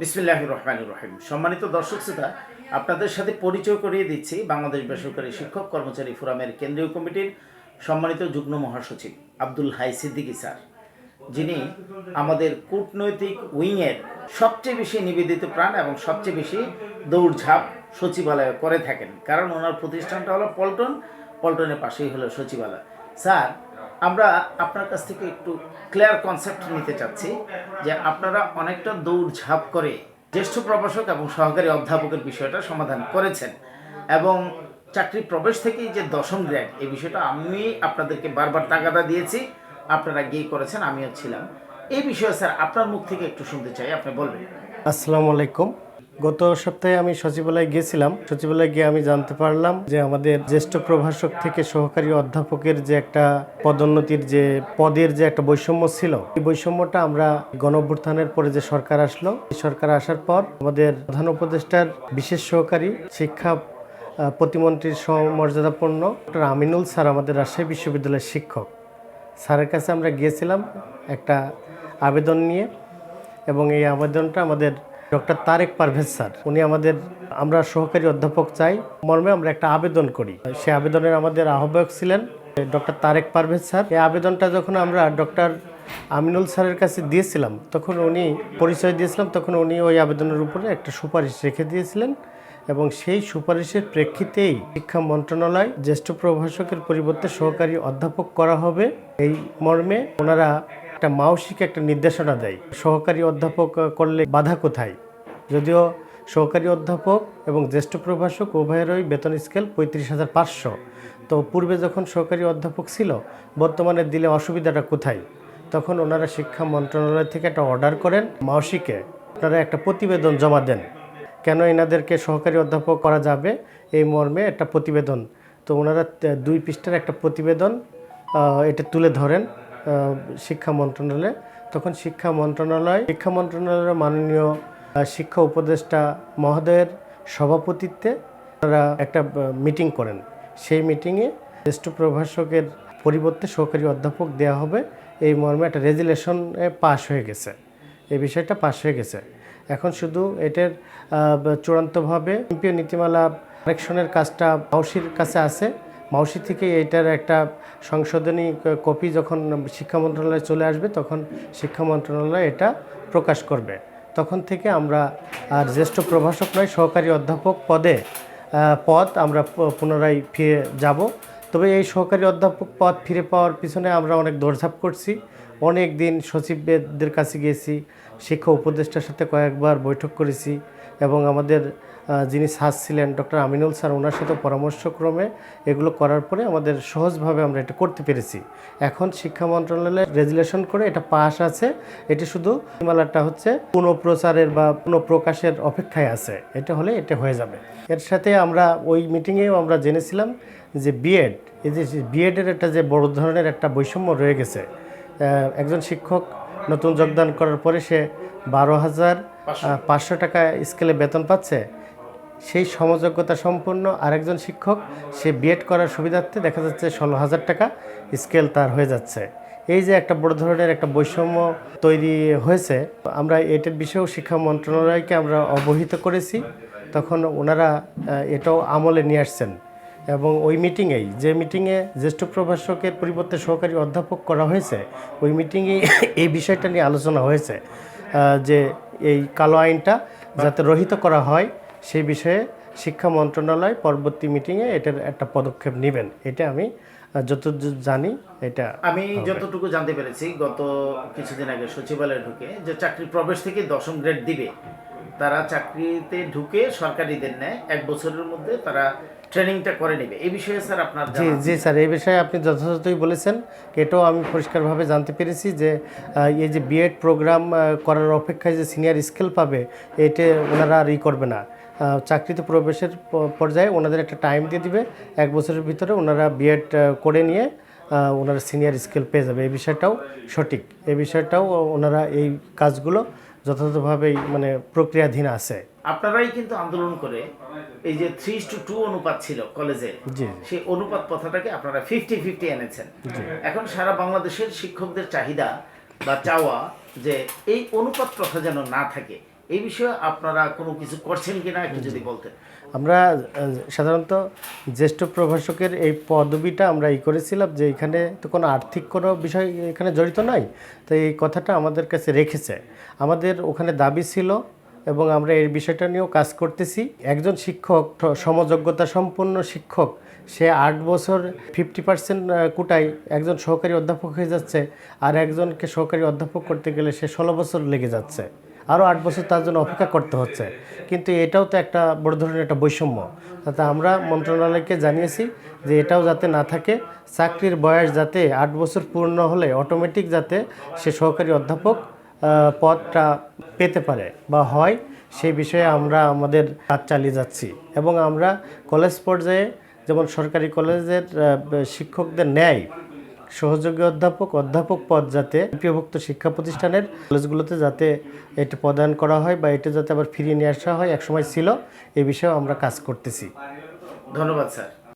বিসমিল্লাহ রহমান রহিম। সম্মানিত দর্শক শ্রোতা, আপনাদের সাথে পরিচয় করিয়ে দিচ্ছি বাংলাদেশ বেসরকারি শিক্ষক কর্মচারী ফোরামের কেন্দ্রীয় কমিটির সম্মানিত যুগ্ম মহাসচিব আব্দুল হাই সিদ্দিকী স্যার। যিনি আমাদের কূটনৈতিক উইংয়ের সবচেয়ে বেশি নিবেদিত প্রাণ এবং সবচেয়ে বেশি দৌড়ঝাঁপ সচিবালয়ে করে থাকেন। কারণ ওনার প্রতিষ্ঠানটা হলো পল্টন, পল্টনের পাশেই হলো সচিবালয়। স্যার আমরা আপনার কাছ থেকে একটু ক্লিয়ার কনসেপ্ট নিতে চাচ্ছি যে আপনারা অনেকটা দৌড়ঝাঁপ করে জ্যেষ্ঠ প্রভাষক এবং সহকারী অধ্যাপকের বিষয়টা সমাধান করেছেন এবং চাকরি প্রবেশ থেকেই যে দশম গ্রেড এই বিষয়টা আমি আপনাদেরকে বারবার তাগাদা দিয়েছি, আপনারা গিয়ে করেছেন, আমিও ছিলাম। এই বিষয়ে স্যার, আপনার মুখ থেকে একটু শুনতে চাই, আপনি বলবেন। আসসালামু আলাইকুম। গত সপ্তাহে আমি সচিবালয়ে গিয়েছিলাম। সচিবালয়ে গিয়ে আমি জানতে পারলাম যে আমাদের জ্যেষ্ঠ প্রভাষক থেকে সহকারী অধ্যাপকের যে একটা পদোন্নতির যে পদের যে একটা বৈষম্য ছিল, এই বৈষম্যটা আমরা গণ অভ্যুত্থানের পরে যে সরকার আসলো, এই সরকার আসার পর আমাদের প্রধান উপদেষ্টার বিশেষ সহকারী শিক্ষা প্রতিমন্ত্রীর সমর্যাদাপূর্ণ ডক্টর আমিনুল স্যার আমাদের রাজশাহী বিশ্ববিদ্যালয়ের শিক্ষক। স্যারের কাছে আমরা গিয়েছিলাম একটা আবেদন নিয়ে এবং এই আবেদনটা আমাদের ডক্টর তারেক পারভেজ স্যার। উনি আমাদের, আমরা সহকারী অধ্যাপক চাই। মর্মে আমরা একটা আবেদন করি। সে আবেদনের আমাদের আহ্বায়ক ছিলেন ডক্টর তারেক পারভেজ স্যার। এই আবেদনটা যখন আমরা ডক্টর আমিনুল স্যারের কাছে দিয়েছিলাম, তখন উনি পরিচয় দিয়েছিলাম, তখন উনি ওই আবেদনের উপরে একটা সুপারিশ রেখে দিয়েছিলেন এবং সেই সুপারিশের প্রেক্ষিতেই শিক্ষা মন্ত্রণালয় জ্যেষ্ঠ প্রভাষকের পরিবর্তে সহকারী অধ্যাপক করা হবে। এই মর্মে ওনারা একটা মাওসিকে একটা নির্দেশনা দেয়। সহকারী অধ্যাপক করলে বাধা কোথায়? যদিও সহকারী অধ্যাপক এবং জ্যেষ্ঠ প্রভাষক উভয়েরই বেতন স্কেল পঁয়ত্রিশ হাজার পাঁচশো। তো পূর্বে যখন সহকারী অধ্যাপক ছিল, বর্তমানে দিলে অসুবিধাটা কোথায়? তখন ওনারা শিক্ষা মন্ত্রণালয় থেকে একটা অর্ডার করেন মাওসিকে আপনারা একটা প্রতিবেদন জমা দেন। কেন এনাদেরকে সহকারী অধ্যাপক করা যাবে? এই মর্মে একটা প্রতিবেদন। তো ওনারা দুই পৃষ্ঠার একটা প্রতিবেদন এটা তুলে ধরেন। শিক্ষা মন্ত্রণালয়ে। তখন শিক্ষা মন্ত্রণালয়, শিক্ষা মন্ত্রণালয়ের মাননীয় শিক্ষা উপদেষ্টা মহোদয়ের সভাপতিত্বে তারা একটা মিটিং করেন। সেই মিটিংয়ে জ্যেষ্ঠ প্রভাষকের পরিবর্তে সহকারী অধ্যাপক দেওয়া হবে। এই মর্মে একটা রেজুলেশনে পাশ হয়ে গেছে। এই বিষয়টা পাশ হয়ে গেছে। এখন শুধু এটার চূড়ান্তভাবে এমপিও নীতিমালা কারেকশনের কাজটা মাউসির কাছে আছে। মাউসি থেকে এটার একটা সংশোধনী কপি যখন শিক্ষা মন্ত্রণালয়ে চলে আসবে, তখন শিক্ষা মন্ত্রণালয় এটা প্রকাশ করবে। তখন থেকে আমরা আর জ্যেষ্ঠ প্রভাষক নয়, সহকারী অধ্যাপক পদে পদ আমরা পুনরায় ফিরে যাব। তবে এই সহকারী অধ্যাপক পদ ফিরে পাওয়ার পিছনে আমরা অনেক দৌড়ঝাঁপ করছি। অনেক দিন সচিবদের কাছে গিয়েছি শিক্ষা উপদেষ্টার সাথে কয়েকবার বৈঠক করেছি এবং আমাদের যিনি স্যার ছিলেন ডক্টর আমিনুল স্যার, ওনার সাথে পরামর্শক্রমে এগুলো করার পরে আমাদের সহজভাবে আমরা এটা করতে পেরেছি। এখন শিক্ষা মন্ত্রণালয়ে রেজুলেশন করে এটা পাস আছে। এটি শুধু হিমালয়টা হচ্ছে পুনঃপ্রচারের বা পুনঃপ্রকাশের অপেক্ষায় আছে। এটা হলে এটা হয়ে যাবে। এর সাথে আমরা ওই মিটিংয়েও আমরা জেনেছিলাম যে বিএড এই যে বিএডের একটা যে বড় ধরনের একটা বৈষম্য রয়ে গেছে। একজন শিক্ষক নতুন যোগদান করার পরে সে বারো হাজার পাঁচশো টাকা স্কেলে বেতন পাচ্ছে। সেই সমযোগ্যতা সম্পন্ন আরেকজন শিক্ষক, সে বিএড করার সুবিধার্থে দেখা যাচ্ছে ষোলো হাজার টাকা স্কেল তার হয়ে যাচ্ছে। এই যে একটা বড় ধরনের একটা বৈষম্য তৈরি হয়েছে, আমরা এটার বিষয়েও শিক্ষা মন্ত্রণালয়কে আমরা অবহিত করেছি। তখন ওনারা এটাও আমলে নিয়ে আসছেন। এবং ওই মিটিংয়েই, যে মিটিংয়ে জ্যেষ্ঠ প্রভাষকের পরিবর্তে সহকারী অধ্যাপক করা হয়েছে, ওই মিটিংয়ে এই বিষয়টা নিয়ে আলোচনা হয়েছে যে এই কালো আইনটা যাতে রহিত করা হয়। সেই বিষয়ে শিক্ষা মন্ত্রণালয় পরবর্তী মিটিংয়ে এটার একটা পদক্ষেপ নেবেন। এটা আমি যতদূর জানি এটা আমি যতটুকু জানতে পেরেছি গত কিছুদিন আগে সচিবালয়ে ঢুকে যে চাকরি প্রবেশ থেকে দশম গ্রেড দিবে তারা চাকরিতে ঢুকে সরকারিদের নেয় এক বছরের মধ্যে তারা ট্রেনিংটা করে নেবে। এই বিষয়ে স্যার আপনার জি জি স্যার এই বিষয়ে আপনি যথাযথই বলেছেন এটাও আমি পরিষ্কারভাবে জানতে পেরেছি যে এই যে বিএড প্রোগ্রাম করার অপেক্ষায় যে সিনিয়র স্কেল পাবে এটা ওনারা আর ই করবে না। চাকরিতে প্রবেশের পর্যায়ে ওনাদের একটা টাইম দিয়ে দিবে। এক বছরের ভিতরে ওনারা বিএড করে নিয়ে ওনারা সিনিয়র স্কেল পেয়ে যাবে। এই বিষয়টাও সঠিক। এই বিষয়টাও ওনারা এই কাজগুলো যথাযথভাবেই মানে প্রক্রিয়াধীন আছে। আপনারাই কিন্তু আন্দোলন করে এই যে থ্রি টু টু অনুপাত ছিল কলেজে সেই অনুপাত প্রথাটাকে আপনারা ফিফটি ফিফটি এনেছেন। এখন সারা বাংলাদেশের শিক্ষকদের চাহিদা বা চাওয়া যে এই অনুপাত প্রথা যেন না থাকে এই বিষয়ে আপনারা কোনো কিছু করছেন কিনা একটু যদি বলতেন। আমরা সাধারণত জ্যেষ্ঠ প্রভাষকের এই পদবিটা আমরা ই করেছিলাম যে এখানে তো কোনো আর্থিক কোনো বিষয় এখানে জড়িত নাই, তো এই কথাটা আমাদের কাছে রেখেছে। আমাদের ওখানে দাবি ছিল এবং আমরা এই বিষয়টা নিয়েও কাজ করতেছি। একজন শিক্ষক সমযোগ্যতা সম্পন্ন শিক্ষক, সে আট বছর ফিফটি পার্সেন্ট কোটায় একজন সহকারী অধ্যাপক হয়ে যাচ্ছে আর একজনকে সহকারী অধ্যাপক করতে গেলে সে ষোলো বছর লেগে যাচ্ছে। আরও আট বছর তার জন্য অপেক্ষা করতে হচ্ছে। কিন্তু এটাও তো একটা বড় ধরনের একটা বৈষম্য। তাতে আমরা মন্ত্রণালয়কে জানিয়েছি যে এটাও যাতে না থাকে, চাকরির বয়স যাতে আট বছর পূর্ণ হলে অটোমেটিক যাতে সে সহকারী অধ্যাপক পদটা পেতে পারে বা হয়, সেই বিষয়ে আমরা আমাদের কাজ চালিয়ে যাচ্ছি। এবং আমরা কলেজ পর্যায়ে যেমন সরকারি কলেজের শিক্ষকদের ন্যায় সহযোগী অধ্যাপক অধ্যাপক পদ যাতে বিভক্ত শিক্ষা প্রতিষ্ঠানের কলেজগুলোতে যাতে এটা প্রদান করা হয় বা এটা যাতে আবার ফিরিয়ে নিয়ে আসা হয়, একসময় ছিল। এ বিষয়েও আমরা কাজ করতেছি। ধন্যবাদ, স্যার।